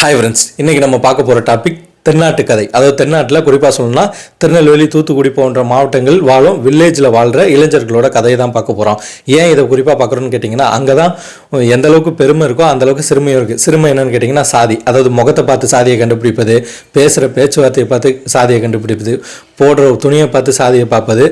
Hi friends இன்றைக்கி நம்ம பார்க்க போகிற டாபிக் தென்னாட்டு கதை. அதாவது தென்னாட்டில் குறிப்பாக சொல்லணும்னா திருநெல்வேலி தூத்துக்குடி போன்ற மாவட்டங்கள் வாழும் வில்லேஜில் வாழ்கிற இளைஞர்களோட கதையை தான் பார்க்க போகிறோம் ஏன் இதை குறிப்பாக பார்க்குறோன்னு கேட்டிங்கன்னா அங்கே தான் எந்த அளவுக்கு பெருமை இருக்கோ அந்த அளவுக்கு சிறுமையும் இருக்குது சிறுமை என்னன்னு கேட்டிங்கன்னா சாதி. அதாவது முகத்தை பார்த்து சாதியை கண்டுபிடிப்பது பேசுகிற பேச்சுவார்த்தையை பார்த்து சாதியை கண்டுபிடிப்பது போடுற துணியை பார்த்து சாதியை பார்ப்பது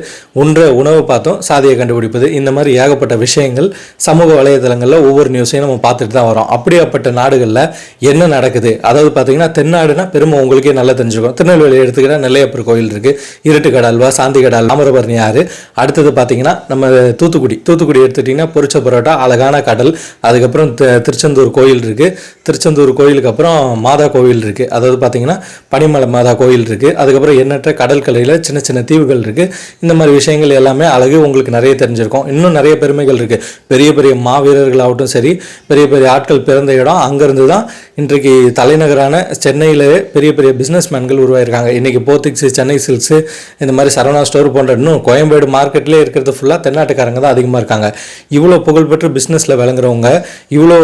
உன்ற உணவை பார்த்தும் சாதியை கண்டுபிடிப்பது இந்த மாதிரி ஏகப்பட்ட விஷயங்கள் சமூக வலைதளங்களில் ஒவ்வொரு நியூஸையும் நம்ம பார்த்துட்டு தான் வரோம். அப்படியாப்பட்ட நாடுகளில் என்ன நடக்குது? அதாவது பார்த்தீங்கன்னா தென்னாடுனா பெருமை உங்களுக்கே நல்லா தெரிஞ்சுக்கும். திருநெல்வேலி எடுத்துக்கிட்டால் நெல்லையப்பர் கோயில் இருக்குது சாந்தி கடல் தாமிரபரணி ஆறு. அடுத்தது பார்த்தீங்கன்னா நம்ம தூத்துக்குடி. தூத்துக்குடி எடுத்துட்டிங்கன்னா பொரிச்ச பரோட்டா அழகான கடல் அதுக்கப்புறம் திருச்செந்தூர் கோயில் இருக்குது திருச்செந்தூர் கோயிலுக்கு அப்புறம் மாதா கோவில் இருக்குது அதாவது பார்த்தீங்கன்னா பனிமலை மாதா கோயில் இருக்குது அதுக்கப்புறம் எண்ணற்ற கடற்கரையில் சின்ன சின்ன தீவுகள் இருக்குது இந்த மாதிரி விஷயங்கள் எல்லாமே அழகு உங்களுக்கு நிறைய தெரிஞ்சிருக்கும். இன்னும் நிறைய பெருமைகள் இருக்குது பெரிய பெரிய மாவீரர்களாகட்டும் சரி பெரிய பெரிய ஆட்கள் பிறந்த இடம் அங்கேருந்து தான் இன்றைக்கு தலைநகரான சென்னையில் பெரிய பெரிய பிஸ்னஸ் மேன்கள் உருவாயிருக்காங்க. இன்றைக்கி போத்திக்ஸு சென்னை சில்க்ஸு இந்த மாதிரி சரவணா ஸ்டோர் போன்ற இன்னும் கோயம்பேடு மார்க்கெட்லேயே இருக்கிறது ஃபுல்லாக தென்னாட்டுக்காரங்க தான் அதிகமாக இருக்காங்க. இவ்வளோ புகழ்பெற்ற பிஸ்னஸில் விளங்குறவங்க இவ்வளோ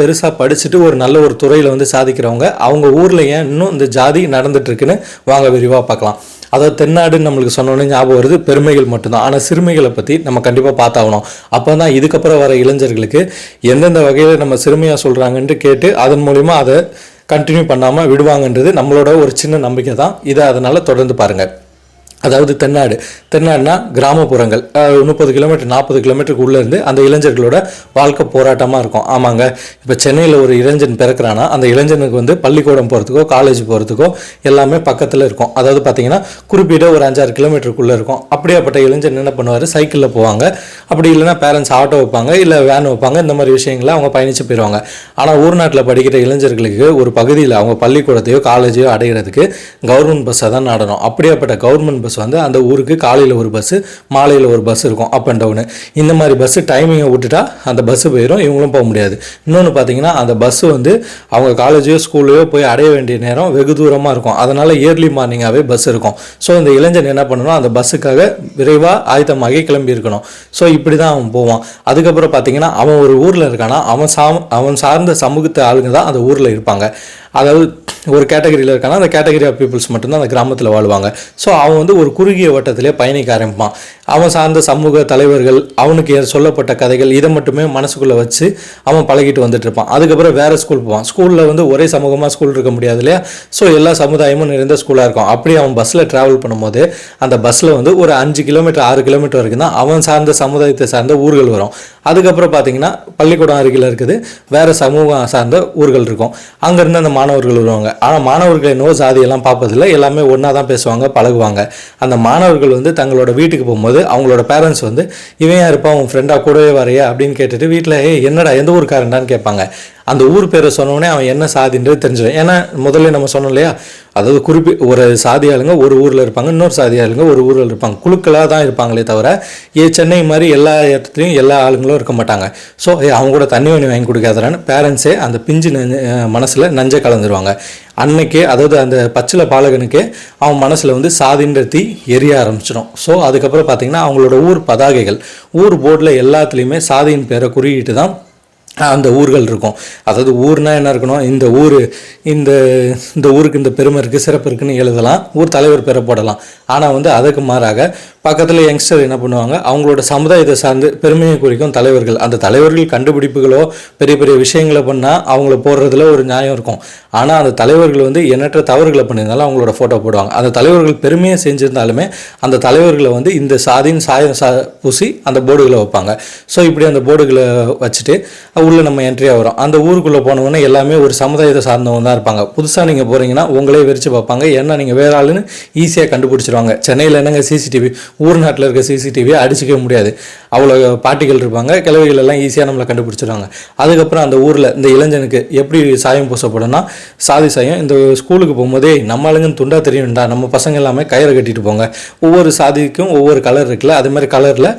பெருசாக படிச்சுட்டு ஒரு நல்ல ஒரு துறையில் வந்து சாதிக்கிறவங்க அவங்க ஊரில் ஏன் இன்னும் இந்த ஜாதி நடந்துட்டு இருக்குன்னு வாங்க விரிவாக பார்க்கலாம். அதாவது தென்னாடுன்னு நம்மளுக்கு சொன்னோன்னே ஞாபகம் வருது. பெருமைகள் மட்டும்தான். ஆனால் சிறுமைகளை பற்றி நம்ம கண்டிப்பாக பார்த்தாகணும். அப்போ தான் இதுக்கப்புறம் வர இளைஞர்களுக்கு எந்தெந்த வகையில் நம்ம சிறுமையாக சொல்கிறாங்கன்ட்டு கேட்டு அதன் மூலிமா அதை கண்டினியூ பண்ணாமல் விடுவாங்கன்றது நம்மளோட ஒரு சின்ன நம்பிக்கை தான் இதை அதனால் தொடர்ந்து பாருங்கள் அதாவது தென்னாடு. தென்னாடுனா கிராமப்புறங்கள். முப்பது கிலோமீட்டர் நாற்பது கிலோமீட்டருக்கு உள்ளேருந்து அந்த இளைஞர்களோட வாழ்க்கை போராட்டமாக இருக்கும். ஆமாங்க. இப்போ சென்னையில் ஒரு இளைஞன் பிறக்கிறானா அந்த இளைஞனுக்கு வந்து பள்ளிக்கூடம் போகிறதுக்கோ காலேஜ் போகிறதுக்கோ எல்லாமே பக்கத்தில் இருக்கும். அதாவது பார்த்தீங்கன்னா குறிப்பிட்ட ஒரு அஞ்சாறு கிலோமீட்டருக்குள்ளே இருக்கும். அப்படியாப்பட்ட இளைஞன் என்ன பண்ணுவார்? சைக்கிளில் போவாங்க. அப்படி இல்லைன்னா பேரண்ட்ஸ் ஆட்டோ வைப்பாங்க இல்லை வேன் வைப்பாங்க. இந்த மாதிரி விஷயங்களை அவங்க பயணித்து போயிடுவாங்க ஆனால் ஊர் நாட்டில் படிக்கிற இளைஞர்களுக்கு ஒரு பகுதியில் அவங்க பள்ளிக்கூடத்தையோ காலேஜையோ அடைகிறதுக்கு கவர்மெண்ட் பஸ்ஸை தான் நாடணும். அப்படியாப்பட்ட கவர்மெண்ட் பஸ் வந்து அந்த ஊருக்கு காலையில் ஒரு பஸ்ஸு மாலையில் ஒரு பஸ் இருக்கும் அப் அண்ட் டவுனு இந்த மாதிரி பஸ்ஸு டைமிங்கை விட்டுட்டா அந்த பஸ்ஸு போயிடும் இவங்களும் போக முடியாது. இன்னொன்று பார்த்தீங்கன்னா அந்த பஸ்ஸு வந்து அவங்க காலேஜோ ஸ்கூல்லையோ போய் அடைய வேண்டிய நேரம் வெகு தூரமாக இருக்கும். அதனால் இயர்லி மார்னிங்காகவே பஸ் இருக்கும். ஸோ இந்த இளைஞன் என்ன பண்ணணும் அந்த பஸ்ஸுக்காக விரைவாக ஆயத்தமாகி கிளம்பி இருக்கணும். ஸோ இப்படி தான் அவன் போவான். அதுக்கப்புறம் பார்த்தீங்கன்னா அவன் ஒரு ஊரில் இருக்கானா அவன் சாம் அவன் சார்ந்த சமூகத்து ஆளுங்க தான் அந்த ஊரில் இருப்பாங்க. அதாவது ஒரு கேட்டகரியில் இருக்கானா அந்த கேட்டகரி ஆஃப் பீப்புள்ஸ் மட்டும்தான் அந்த கிராமத்தில் வாழ்வாங்க. ஸோ அவன் வந்து ஒரு குறுகிய வட்டத்திலே பயணிக்க ஆரம்பிப்பான். அவன் சார்ந்த சமூக தலைவர்கள் அவனுக்கு சொல்லப்பட்ட கதைகள் இதை மட்டுமே மனசுக்குள்ளே வச்சு அவன் பழகிட்டு வந்துட்டு இருப்பான். அதுக்கப்புறம் வேறு ஸ்கூல் போவான். ஸ்கூலில் வந்து ஒரே சமூகமாக ஸ்கூல் இருக்க முடியாது இல்லையா? ஸோ எல்லா சமுதாயமும் நிறைந்த ஸ்கூலாக இருக்கும். அப்படி அவன் பஸ்ஸில் ட்ராவல் பண்ணும்போது அந்த பஸ்ஸில் வந்து ஒரு அஞ்சு கிலோமீட்டர் ஆறு கிலோமீட்டர் வரைக்கும் தான் அவன் சார்ந்த சமுதாயத்தை சார்ந்த ஊர்கள் வரும். அதுக்கப்புறம் பார்த்தீங்கன்னா பள்ளிக்கூடம் அருகில் இருக்குது. வேறு சமூகம் சார்ந்த ஊர்கள் இருக்கும். அங்கேருந்து அந்த மாணவர்கள் வருவாங்க. ஆனால் மாணவர்கள் என்னவோ ஜாதியெல்லாம் பார்ப்பதில்ல. எல்லாமே ஒன்றா தான் பேசுவாங்க பழகுவாங்க. அந்த மாணவர்கள் வந்து தங்களோட வீட்டுக்கு போகும்போது அவங்களோட பேரண்ட்ஸ் வந்து இவன் யாருப்பா? இருப்பான் உன் ஃப்ரெண்டாக கூடவே வரையா அப்படின்னு கேட்டுட்டு வீட்டில் ஏ என்னடா? எந்த ஊருக்காரன்டான்னு கேட்பாங்க. அந்த ஊர் பேரை சொன்னோடனே அவன் என்ன சாதின்றது தெரிஞ்சிடும் ஏன்னா முதல்ல நம்ம சொன்னோம் இல்லையா? அதாவது குறிப்பி ஒரு சாதி ஆளுங்க ஒரு ஊரில் இருப்பாங்க இன்னொரு சாதி ஆளுங்க ஒரு ஊரில் இருப்பாங்க. குழுக்களாக தான் இருப்பாங்களே தவிர ஏ சென்னை மாதிரி எல்லா இடத்துலையும் எல்லா ஆளுங்களும் இருக்க மாட்டாங்க. ஸோ அவங்க கூட தண்ணி வண்ணி வாங்கி கொடுக்காதரான்னு பேரண்ட்ஸே அந்த பிஞ்சு நெஞ்ச மனசில் நஞ்சை கலந்துருவாங்க. அன்னைக்கே அதாவது அந்த பச்சில பாலகனுக்கே அவன் மனசில் வந்து சாதின்ற தீ எரிய ஆரம்பிச்சிடும். ஸோ அதுக்கப்புறம் பார்த்திங்கன்னா அவங்களோட ஊர் பதாகைகள் ஊர் போர்டில் எல்லாத்துலேயுமே சாதியின் பேரை குறியிட்டு தான் அந்த ஊர்கள் இருக்கும். அதாவது ஊர்னா என்ன இருக்கணும்? இந்த ஊர் இந்த இந்த ஊருக்கு இந்த பெருமை இருக்குது சிறப்பு இருக்குன்னு எழுதலாம். ஊர் தலைவர் பெற போடலாம். ஆனால் வந்து அதுக்கு மாறாக பக்கத்தில் யங்ஸ்டர் என்ன பண்ணுவாங்க? அவங்களோட சமுதாயத்தை சார்ந்து பெருமையை குறிக்கும் தலைவர்கள். அந்த தலைவர்கள் கண்டுபிடிப்புகளோ பெரிய பெரிய விஷயங்களை பண்ணால் அவங்கள போடுறதுல ஒரு நியாயம் இருக்கும். ஆனால் அந்த தலைவர்கள் வந்து எண்ணற்ற தவறுகளை பண்ணியிருந்தாலும் அவங்களோட ஃபோட்டோ போடுவாங்க. அந்த தலைவர்கள் பெருமையை செஞ்சிருந்தாலுமே அந்த தலைவர்களை வந்து இந்த சாதின்னு சாயம் சா பூசி அந்த போர்டுகளை வைப்பாங்க. ஸோ இப்படி அந்த போர்டுகளை வச்சுட்டு ஊரில் நம்ம என்ட்ரி ஆகிறோம் அந்த ஊருக்குள்ளே போனவொடனே எல்லாமே ஒரு சமுதாயத்தை சார்ந்தவங்க தான் இருப்பாங்க. புதுசாக நீங்கள் போகிறீங்கன்னா உங்களே வெறிச்சு பார்ப்பாங்க. ஏன்னா நீங்கள் வேற ஆளுன்னு ஈஸியாக கண்டுபிடிச்சிருவாங்க. சென்னையில் என்னங்க சிசிடிவி ஊர் நாட்டில் இருக்க சிசிடிவியை அடிச்சிக்கவே முடியாது. அவ்வளோ பாட்டிகள் இருப்பாங்க. கிழவிகள் எல்லாம் ஈஸியாக நம்மளை கண்டுபிடிச்சிருவாங்க. அதுக்கப்புறம் அந்த ஊரில் இந்த இளைஞனுக்கு எப்படி சாயம் பூசப்படும்னா சாதி சாயம் இந்த ஸ்கூலுக்கு போகும்போதே நம்ம ஆளுங்கன்னு துண்டா தெரியும்டா. நம்ம பசங்க எல்லாமே கயிறை கட்டிட்டு போங்க. ஒவ்வொரு சாதிக்கும் ஒவ்வொரு கலர் இருக்குல்ல. அது மாதிரி கலரில்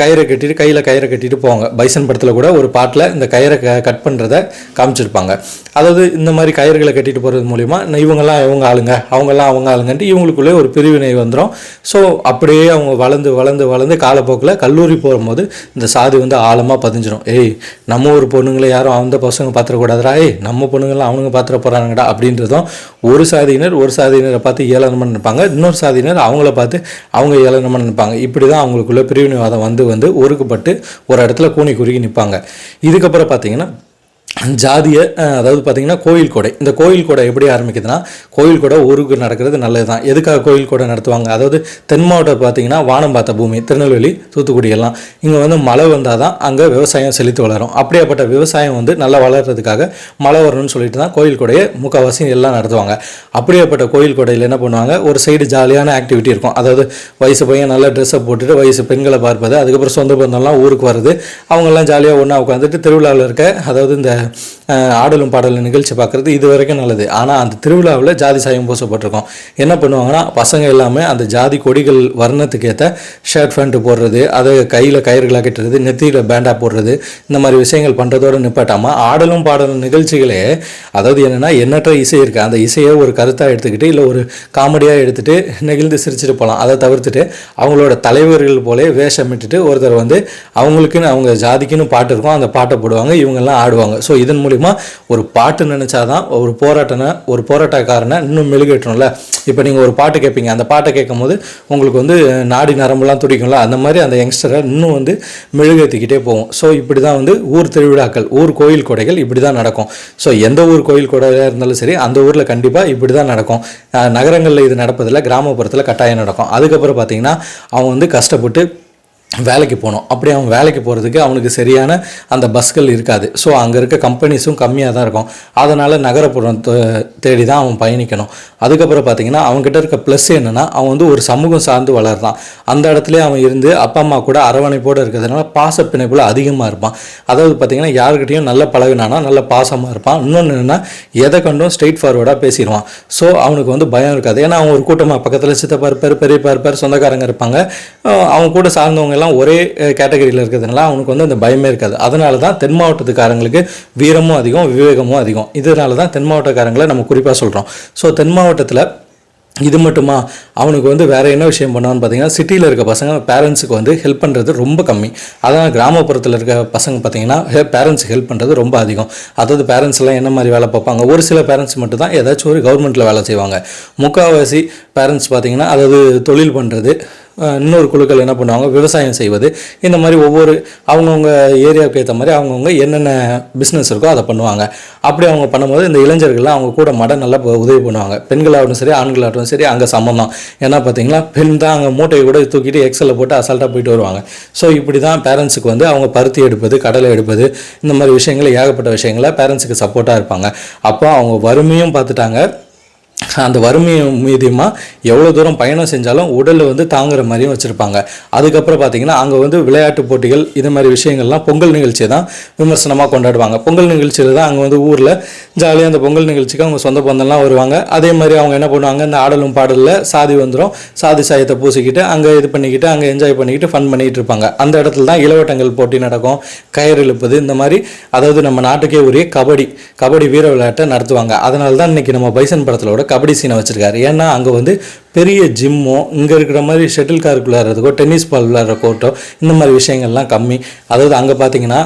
கயிறை கட்டிட்டு கையில் கயிறை கட்டிட்டு போவாங்க. பைசன் படத்தில் கூட ஒரு பாட்டு ஸ்பாட்டில் இந்த கயிறை க கட் பண்ணுறத காமிச்சிருப்பாங்க. அதாவது இந்த மாதிரி கயிறுகளை கட்டிட்டு போகிறது மூலிமா இவங்கெல்லாம் இவங்க ஆளுங்க அவங்கெல்லாம் அவங்க ஆளுங்கன்ட்டு இவங்களுக்குள்ளே ஒரு பிரிவினை வந்துடும் ஸோ அப்படியே அவங்க வளர்ந்து வளர்ந்து வளர்ந்து காலப்போக்கில் கல்லூரி போகும்போது இந்த சாதி வந்து ஆழமாக பதிஞ்சிடும் ஏய் நம்ம ஒரு பொண்ணுங்களை யாரும் அந்த பசங்க பார்த்துடக்கூடாதுடா. ஏய் நம்ம பொண்ணுங்களாம் அவனுங்க பார்த்துட போகிறாங்கடா அப்படின்றதும் ஒரு சாதியினர் ஒரு சாதியினரை பார்த்து ஏளனம் நினைப்பாங்க. இன்னொரு சாதியினர் அவங்கள பார்த்து அவங்க ஏளனம் நினைப்பாங்க. இப்படி தான் அவங்களுக்குள்ள பிரிவினைவாதம் வந்து வந்து ஒருக்குப்பட்டு ஒரு இடத்துல கூனி குறுகி நிற்பாங்க இதுக்கப்புறம் பார்த்தீங்கன்னா ஜாதிய அதாவது பார்த்தீங்கன்னா கோயில் கொடை. இந்த கோயில் கொடை எப்படி ஆரம்பிக்குதுன்னா கோயில் கொடை ஊருக்கு நடக்கிறது நல்லது தான் எதுக்காக கோயில் கொடை நடத்துவாங்க? அதாவது தென் மாவட்டம் பார்த்தீங்கன்னா வானம் பார்த்த பூமி திருநெல்வேலி தூத்துக்குடி எல்லாம். இங்கே வந்து மழை வந்தால் தான் அங்கே விவசாயம் செழித்து வளரும். அப்படியாப்பட்ட விவசாயம் வந்து நல்லா வளர்கிறதுக்காக மழை வரணும்னு சொல்லிட்டு தான் கோயில் கொடையை முக்கால்வாசி எல்லாம் நடத்துவாங்க. அப்படியாப்பட்ட கோயில் கொடையில் என்ன பண்ணுவாங்க? ஒரு சைடு ஜாலியான ஆக்டிவிட்டி இருக்கும். அதாவது வயசு பையன் நல்லா ட்ரெஸ்ஸை போட்டுட்டு வயசு பெண்களை பார்ப்பது அதுக்கப்புறம் சொந்த பந்தம்லாம் ஊருக்கு வர்றது அவங்கெல்லாம் ஜாலியாக ஒன்றா உட்காந்துட்டு திருவிழாவில் இருக்க அதாவது இந்த ஆடலும் பாடலும் நிகழ்ச்சி பார்க்குறது இது வரைக்கும் நல்லது. ஆனால் அந்த திருவிழாவில் ஜாதி சாயம் பூசப்பட்டிருக்கோம். என்ன பண்ணுவாங்கன்னா பசங்க எல்லாமே அந்த ஜாதி கொடிகள் வர்ணத்துக்கு ஏற்ற ஷர்ட் ஃபேண்ட்டு போடுறது அதை கையில் கயிறுகளாக கட்டுறது நெத்தியில் பேண்டாக போடுறது இந்த மாதிரி விஷயங்கள் பண்ணுறதோட நிப்பாட்டாமல் ஆடலும் பாடலும் நிகழ்ச்சிகளே அதாவது என்னென்னா எண்ணற்ற இசை இருக்குது அந்த இசையை ஒரு கருத்தாக எடுத்துக்கிட்டு இல்லை ஒரு காமெடியாக எடுத்துகிட்டு நெகிழ்ந்து சிரிச்சுட்டு போகலாம் அதை தவிர்த்துட்டு அவங்களோட தலைவர்கள் போலே வேஷமிட்டுட்டு ஒருத்தர் வந்து அவங்களுக்குன்னு அவங்க ஜாதிக்குன்னு பாட்டு இருக்கும். அந்த பாட்டை போடுவாங்க இவங்கெல்லாம் ஆடுவாங்க. ஸோ ஸோ இதன் மூலிமா ஒரு பாட்டு நினச்சாதான் ஒரு போராட்டனை ஒரு போராட்டக்காரனை இன்னும் மெழுகேற்றணும்ல? இப்போ நீங்கள் ஒரு பாட்டு கேட்பீங்க அந்த பாட்டை கேட்கும் போது உங்களுக்கு வந்து நாடி நரம்புலாம் துடிக்கும்ல? அந்த மாதிரி அந்த யங்ஸ்டரை இன்னும் வந்து மெழுகேற்றிக்கிட்டே போகும். ஸோ இப்படி தான் வந்து ஊர் திருவிழாக்கள் ஊர் கோயில் கொடைகள் இப்படி தான் நடக்கும். ஸோ எந்த ஊர் கோயில் கொடையாக இருந்தாலும் சரி அந்த ஊரில் கண்டிப்பாக இப்படி தான் நடக்கும் நகரங்களில் இது நடப்பதில்லை கிராமப்புறத்தில் கட்டாயம் நடக்கும். அதுக்கப்புறம் பார்த்தீங்கன்னா அவங்க வந்து கஷ்டப்பட்டு வேலைக்கு போகணும் அப்படி அவன் வேலைக்கு போகிறதுக்கு அவனுக்கு சரியான அந்த பஸ்கள் இருக்காது. ஸோ அங்கே இருக்க கம்பெனிஸும் கம்மியாக தான் இருக்கும். அதனால் நகரப்புறம் தேடி தான் அவன் பயணிக்கணும். அதுக்கப்புறம் பார்த்தீங்கன்னா அவன்கிட்ட இருக்க ப்ளஸ் என்னென்னா அவன் வந்து ஒரு சமூகம் சார்ந்து வளர்றான். அந்த இடத்துல அவன் இருந்து அப்பா அம்மா கூட அரவணைப்போடு இருக்கிறதுனால பாச பிணைப்பில் அதிகமாக இருப்பான். அதாவது பார்த்தீங்கன்னா யாருக்கிட்டையும் நல்ல பழகுனானா நல்ல பாசமாக இருப்பான். இன்னொன்று என்னென்னா எதை கண்டும் ஸ்ட்ரெயிட் ஃபார்வர்டாக பேசிடுவான். ஸோ அவனுக்கு வந்து பயம் இருக்காது. ஏன்னா அவன் ஒரு கூட்டமாக பக்கத்தில் சித்தப்பா இருப்பார் பெரியப்பா இருப்பார் சொந்தக்காரங்க இருப்பாங்க. அவங்க அவன் கூட சார்ந்தவங்க எல்லாம் ஒரே கேட்டகரியில் இருக்கிறதுனால அவனுக்கு வந்து அந்த பயமே இருக்காது. அதனால தான் தென் மாவட்டத்துக்காரங்களுக்கு வீரமும் அதிகம் விவேகமும் அதிகம். இதனால தான் தென் மாவட்டக்காரங்களை நம்ம குறிப்பாக சொல்கிறோம் ஸோ தென் மாவட்டத்தில் இது மட்டுமா? அவனுக்கு வந்து வேறு என்ன விஷயம் பண்ணான்னு பார்த்தீங்கன்னா சிட்டியில் இருக்க பசங்க பேரண்ட்ஸுக்கு வந்து ஹெல்ப் பண்ணுறது ரொம்ப கம்மி. அதான் கிராமப்புறத்தில் இருக்க பசங்க பார்த்தீங்கன்னா பேரண்ட்ஸுக்கு ஹெல்ப் பண்ணுறது ரொம்ப அதிகம். அதாவது பேரண்ட்ஸ்லாம் என்ன மாதிரி வேலை பார்ப்பாங்க? ஒரு சில பேரண்ட்ஸ் மட்டும் தான் ஏதாச்சும் ஒரு கவர்மெண்ட்டில் வேலை செய்வாங்க. முக்கால்வாசி பேரண்ட்ஸ் பார்த்தீங்கன்னா அதாவது தொழில் பண்ணுறது இன்னொரு குழுக்கள் என்ன பண்ணுவாங்க? விவசாயம் செய்வது. இந்த மாதிரி ஒவ்வொரு அவங்கவுங்க ஏரியாவுக்கு ஏற்ற மாதிரி அவங்கவுங்க என்னென்ன பிஸ்னஸ் இருக்கோ அதை பண்ணுவாங்க. அப்படி அவங்க பண்ணும்போது இந்த இளைஞர்கள்லாம் அவங்க கூட மட நல்லா உதவி பண்ணுவாங்க. பெண்களாகட்டும் சரி ஆண்களாகட்டும் சரி அங்கே சமம் தான். ஏன்னா பார்த்தீங்களா பெண் தான் அங்கே மூட்டையை கூட தூக்கிட்டு எக்ஸலில் போட்டு அசால்ட்டாக போயிட்டு வருவாங்க. ஸோ இப்படி தான் பேரண்ட்ஸுக்கு வந்து அவங்க பருத்தி எடுப்பது கடலை எடுப்பது இந்த மாதிரி விஷயங்கள் ஏகப்பட்ட விஷயங்களை பேரண்ட்ஸுக்கு சப்போர்ட்டாக இருப்பாங்க. அப்போ அவங்க வறுமையும் பார்த்துட்டாங்க அந்த வறுமை மீதியமாக எவ்வளோ தூரம் பயணம் செஞ்சாலும் உடலை வந்து தாங்குற மாதிரியும் வச்சுருப்பாங்க. அதுக்கப்புறம் பார்த்தீங்கன்னா அங்கே வந்து விளையாட்டு போட்டிகள் இது மாதிரி விஷயங்கள்லாம் பொங்கல் நிகழ்ச்சியை தான் விமர்சனமாக கொண்டாடுவாங்க. பொங்கல் நிகழ்ச்சியில் தான் அங்கே வந்து ஊரில் ஜாலியாக அந்த பொங்கல் நிகழ்ச்சிக்கு அவங்க சொந்த பந்தம்லாம் வருவாங்க. அதே மாதிரி அவங்க என்ன பண்ணுவாங்க இந்த ஆடலும் பாடலில் சாதி வந்துடும் சாதி சாயத்தை பூசிக்கிட்டு அங்கே இது பண்ணிக்கிட்டு அங்கே என்ஜாய் பண்ணிக்கிட்டு ஃபன் பண்ணிகிட்டு இருப்பாங்க. அந்த இடத்துல தான் இளவட்டங்கள் போட்டி நடக்கும். கயிறு இழுப்பது இந்த மாதிரி அதாவது நம்ம நாட்டுக்கே உரிய கபடி கபடி வீர விளையாட்டை நடத்துவாங்க. அதனால தான் இன்னைக்கு நம்ம பைசன் படத்திலோட கபடி சீனை வச்சுருக்காரு. ஏன்னா அங்கே வந்து பெரிய ஜிம்மோ இங்கே இருக்கிற மாதிரி ஷட்டில் கார்க் விளையாடுறதுக்கோ டென்னிஸ் பால் விளையாடுற கோர்ட்டோ இந்த மாதிரி விஷயங்கள்லாம் கம்மி. அதாவது அங்கே பார்த்தீங்கன்னா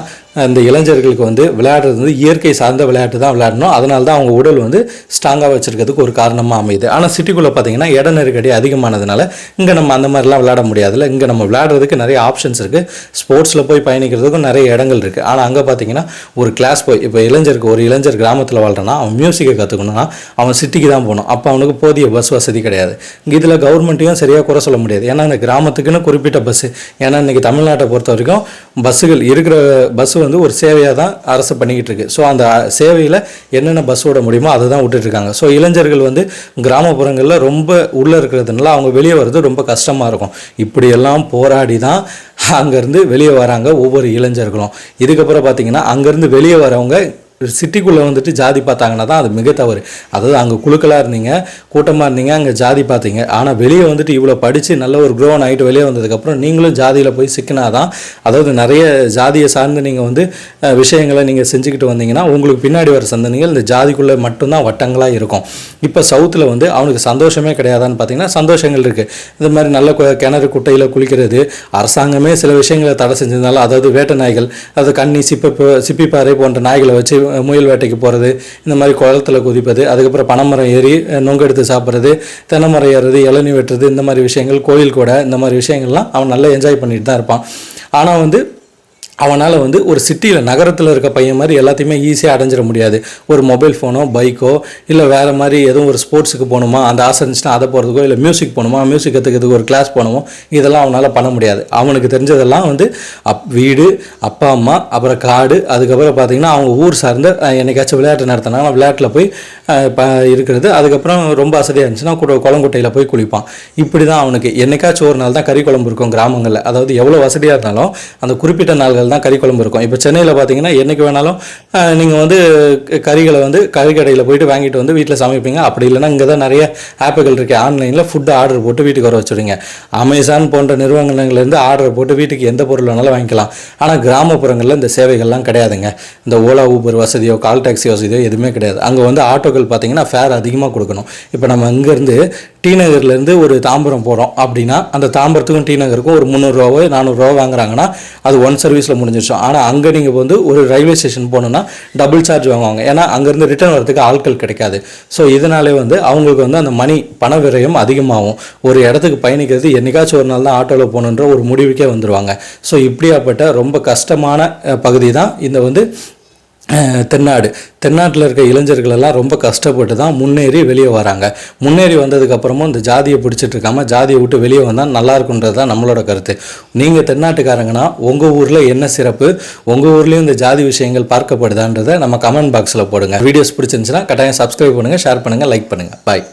இந்த இளைஞர்களுக்கு வந்து விளையாடுறது வந்து இயற்கை சார்ந்த விளையாட்டு தான் விளையாடணும். அதனால தான் அவங்க உடல் வந்து ஸ்ட்ராங்காக வச்சுருக்கிறதுக்கு ஒரு காரணமாக அமையுது. ஆனால் சிட்டிக்குள்ளே பார்த்தீங்கன்னா இட நெருக்கடி அதிகமானதுனால இங்கே நம்ம அந்த மாதிரிலாம் விளையாட முடியாதுல்ல. இங்கே நம்ம விளையாடுறதுக்கு நிறைய ஆப்ஷன்ஸ் இருக்குது ஸ்போர்ட்ஸில் போய் பயணிக்கிறதுக்கும் நிறைய இடங்கள் இருக்குது ஆனால் அங்கே பார்த்தீங்கன்னா ஒரு கிளாஸ் போய் இப்போ இளைஞருக்கு ஒரு இளைஞர் கிராமத்தில் வாழ்றான்னா அவன் மியூசிக்கை கற்றுக்கணும்னா அவன் சிட்டிக்கு தான் போகணும். அப்போ அவனுக்கு போதிய பஸ் வசதி கிடையாது. இதில் கவர்மெண்ட்டையும் சரியாக குறை சொல்ல முடியாது. ஏன்னா இந்த கிராமத்துக்குன்னு குறிப்பிட்ட பஸ்ஸு ஏன்னா இன்றைக்கி தமிழ்நாட்டை பொறுத்த வரைக்கும் பஸ்ஸுகள் இருக்கிற பஸ் வந்து ஒரு சேவையாக தான் அரசு பண்ணிக்கிட்டு இருக்கு. ஸோ அந்த சேவையில் என்னென்ன பஸ் விட முடியுமோ அதை தான் விட்டுட்ருக்காங்க ஸோ இளைஞர்கள் வந்து கிராமப்புறங்களில் ரொம்ப உள்ளே இருக்கிறதுனால அவங்க வெளியே வர்றது ரொம்ப கஷ்டமாக இருக்கும். இப்படியெல்லாம் போராடி தான் அங்கேருந்து வெளியே வராங்க ஒவ்வொரு இளைஞர்களும். இதுக்கப்புறம் பார்த்தீங்கன்னா அங்கேருந்து வெளியே வரவங்க சிட்டிக்குள்ளே வந்துட்டு ஜாதி பார்த்தாங்கன்னா தான் அது மிக தவறு. அதாவது அங்கே குழுக்களாக இருந்தீங்க கூட்டமாக இருந்தீங்க அங்கே ஜாதி பார்த்தீங்க. ஆனால் வெளியே வந்துட்டு இவ்வளோ படித்து நல்ல ஒரு க்ரோன் ஆகிட்டு வெளியே வந்ததுக்கப்புறம் நீங்களும் ஜாதியில் போய் சிக்கினாதான் அதாவது நிறைய ஜாதியை சார்ந்து நீங்கள் வந்து விஷயங்களை நீங்கள் செஞ்சுக்கிட்டு வந்தீங்கன்னா உங்களுக்கு பின்னாடி வர சந்ததிகள் இந்த ஜாதிக்குள்ளே மட்டும்தான் வட்டங்களாக இருக்கும். இப்போ சவுத்தில் வந்து அவனுக்கு சந்தோஷமே கிடையாதான்னு பார்த்தீங்கன்னா சந்தோஷங்கள் இருக்குது இந்த மாதிரி நல்ல கு- கிணறு குட்டையில் குளிக்கிறது அரசாங்கமே சில விஷயங்களை தடை செஞ்சிருந்தாலும் அதாவது வேட்டை நாய்கள் அதாவது கன்னி சிப்ப சிப்பிப்பாறை போன்ற நாய்களை வச்சு முயல் வேட்டைக்கு போகிறது இந்த மாதிரி குளத்தில் குதிப்பது அதுக்கப்புறம் பனைமரம் ஏறி நொங்கெடுத்து சாப்பிட்றது தென்னை மரம் ஏறுறது இளநீ வெட்டுறது இந்த மாதிரி விஷயங்கள் கோயில் கூட இந்த மாதிரி விஷயங்கள்லாம் அவன் நல்லா என்ஜாய் பண்ணிட்டு தான் இருப்பான். ஆனால் வந்து அவனால் வந்து ஒரு சிட்டியில் நகரத்தில் இருக்க பையன் மாதிரி எல்லாத்தையுமே ஈஸியாக அடைஞ்சிட முடியாது. ஒரு மொபைல் ஃபோனோ பைக்கோ இல்லை வேறு மாதிரி எதுவும் ஒரு ஸ்போர்ட்ஸுக்கு போகணுமா? அந்த ஆசை இருந்துச்சுன்னா அதை போகிறதுக்கோ இல்லை மியூசிக் போகணுமா? மியூசிக் கற்றுக்கிறதுக்கு ஒரு கிளாஸ் போகணுமோ? இதெல்லாம் அவனால் பண்ண முடியாது. அவனுக்கு தெரிஞ்சதெல்லாம் வந்து அப் வீடு அப்பா அம்மா அப்புறம் காடு அதுக்கப்புறம் பார்த்திங்கன்னா அவங்க ஊர் சார்ந்த என்னைக்காச்சும் விளையாட்டு நடத்தினாங்கன்னா விளையாட்டில் போய் ப இருக்கிறது. அதுக்கப்புறம் ரொம்ப வசதியாக இருந்துச்சுன்னா கூட குளங்குட்டையில் போய் குளிப்பான். இப்படி தான் அவனுக்கு. என்னைக்காச்சும் ஒரு நாள் தான் கறி குழம்பு இருக்கும் கிராமங்களில். அதாவது எவ்வளோ வசதியாக இருந்தாலும் அந்த குறிப்பிட்ட நாள்கள் தான் கறி குழம்பு இருக்கும். இப்போ சென்னையில் பார்த்தீங்கன்னா என்றைக்கு வேணாலும் நீங்கள் வந்து க- கறிகளை வந்து கறி கடையில் போயிட்டு வாங்கிட்டு வந்து வீட்டில் சமைப்பீங்க. அப்படி இல்லைன்னா இங்கே தான் நிறைய ஆப்புகள் இருக்குது ஆன்லைனில் ஃபுட்டு ஆர்டர் போட்டு வீட்டுக்கு வர வச்சுடுங்க. அமேசான் போன்ற நிறுவனங்கள்லேருந்து ஆர்டர் போட்டு வீட்டுக்கு எந்த பொருள் வேணாலும் வாங்கிக்கலாம். ஆனால் கிராமப்புறங்களில் இந்த சேவைகள்லாம் கிடையாதுங்க. இந்த ஓலா ஊபர் வசதியோ கால் டாக்ஸி வசதியோ எதுவுமே கிடையாது. அங்கே வந்து ஆட்டோக்கள் பார்த்தீங்கன்னா ஃபேர் அதிகமாக கொடுக்கணும். இப்போ நம்ம இங்கேருந்து டி நகர்லேருந்து ஒரு தாம்பரம் போகிறோம் அப்படின்னா அந்த தாம்பரத்துக்கும் டி நகருக்கும் ஒரு முந்நூறுரூவாவோ நானூறுரூவா வாங்குறாங்கன்னா அது ஒன் சர்வீஸில் முடிஞ்சிருச்சோம் ஆனால் அங்கே நீங்கள் வந்து ஒரு ரயில்வே ஸ்டேஷன் போகணுன்னா டபுள் சார்ஜ் வாங்குவாங்க. ஏன்னா அங்கேருந்து ரிட்டர்ன் வரதுக்கு ஆட்கள் கிடைக்காது. ஸோ இதனாலே வந்து அவங்களுக்கு வந்து அந்த மணி பண விரயம் அதிகமாகும். ஒரு இடத்துக்கு பயணிக்கிறது என்னைக்காச்சும் ஒரு நாள் தான் ஆட்டோவில் போகணுன்ற ஒரு முடிவுக்கே வந்துடுவாங்க ஸோ இப்படியாப்பட்ட ரொம்ப கஷ்டமான பகுதி தான் இந்த வந்து தென்னாடு. தென்னாட்டில் இருக்க இளைஞர்கள் எல்லாம் ரொம்ப கஷ்டப்பட்டு தான் முன்னேறி வெளியே வராங்க. முன்னேறி வந்ததுக்கப்புறமும் இந்த ஜாதியை பிடிச்சிட்டு இருக்காமல் ஜாதியை விட்டு வெளியே வந்தால் நல்லா இருக்குன்றது தான் நம்மளோட கருத்து. நீங்கள் தென்னாட்டுக்காரங்கன்னா உங்கள் ஊரில் என்ன சிறப்பு? உங்கள் ஊர்லேயும் இந்த ஜாதி விஷயங்கள் பார்க்கப்படுதான்றதை நம்ம கமெண்ட் பாக்ஸில் போடுங்க. வீடியோஸ் பிடிச்சிருந்துச்சுன்னா கட்டாயம் சப்ஸ்கிரைப் பண்ணுங்கள் ஷேர் பண்ணுங்கள் லைக் பண்ணுங்கள் பாய்